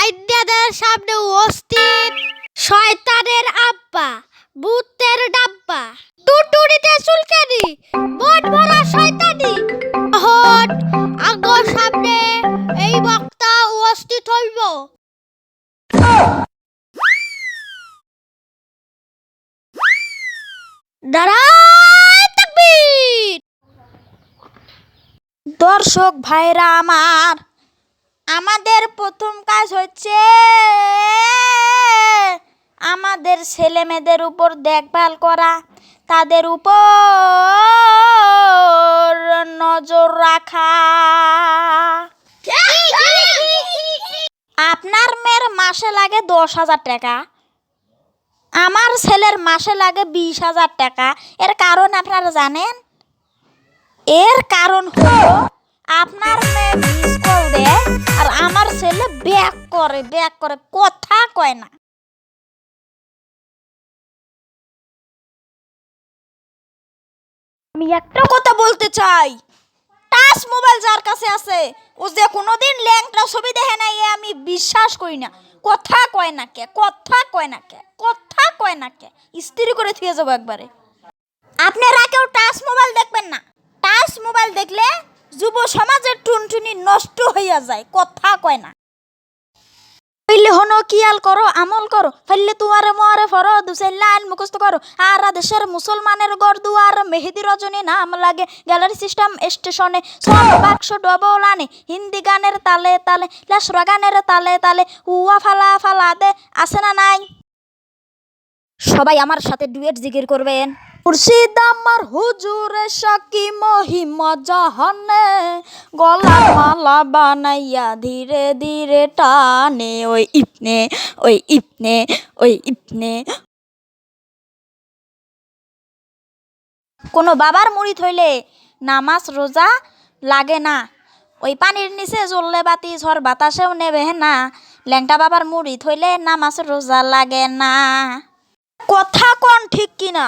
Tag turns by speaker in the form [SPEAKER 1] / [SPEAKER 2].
[SPEAKER 1] আইডিয়াদের সামনে অস্থির শয়তানের আব্বা, ভূতের ডাব্বা। টুটুরিতে চুলকানি, বট ভরা শয়তানি। হট আগর সামনে এই বক্তা অস্থিত হইব।
[SPEAKER 2] দর্শক ভাইরা আমার, আমাদের প্রথম কাজ হচ্ছে আমাদের ছেলে মেয়েদের উপর দেখভাল করা, তাদের উপর নজর রাখা। আপনার মেয়ের মাসে লাগে দশ হাজার টাকা, আমার ছেলের মাসে লাগে বিশ হাজার টাকা। এর কারণ আপনারা জানেন? এর কারণ হলো আপনার মেয়ে দেয় আর আমার ছেলে ব্যাক করে ব্যাক করে, কথা কয় না। আমি একটা কথা বলতে চাই। টাচ মোবাইল যার কাছে আছে, ও যে কোনোদিন ল্যাংটা ছবি দেখে নাই, এ আমি বিশ্বাস করি না। কথা কয় না কে, কথা কয় না কে, কথা কয় না কে স্ত্রী করে থুয়ে যাব একবারে। আপনারা কেউ টাচ মোবাইল দেখবেন না। টাচ মোবাইল দেখলে যুব সমাজের টুনটুনি নষ্ট হইয়া যায়, কথা কয় না। পইলে হনো, কিয়াল করো, আমল করো ফাইলে তুয়ারে মোয়ারে করো। আর দেশের মুসলমানের গড় দুয়ার, মেহেদি রজনী নাম লাগে, গ্যালারি সিস্টেম স্টেশনে, সব বাক্স ডবল আনে, হিন্দি গানের তালে তালে, লেসরা গানের তালে তালে হুয়া ফালা ফালা দে আছে না নাই? সবাই আমার সাথে ডুয়েট জিকির করবেন। মুর্শিদ আমার হুজুরে সাকি মহিমা জাহানে, গলা মালা বানাইয়া ধীরে ধীরে টানে, ওই ইপনে ওই ইপনে ওই ইপনে কোনো বাবার মুড়ি থইলে নামাজ রোজা লাগে না। ওই পানির নিচে জ্বললে বাতি, ঝড় বাতাসেও নেবে না। ল্যাংটা বাবার মুড়ি থইলে নামাজ রোজা লাগে না। কথা কোন ঠিক কিনা?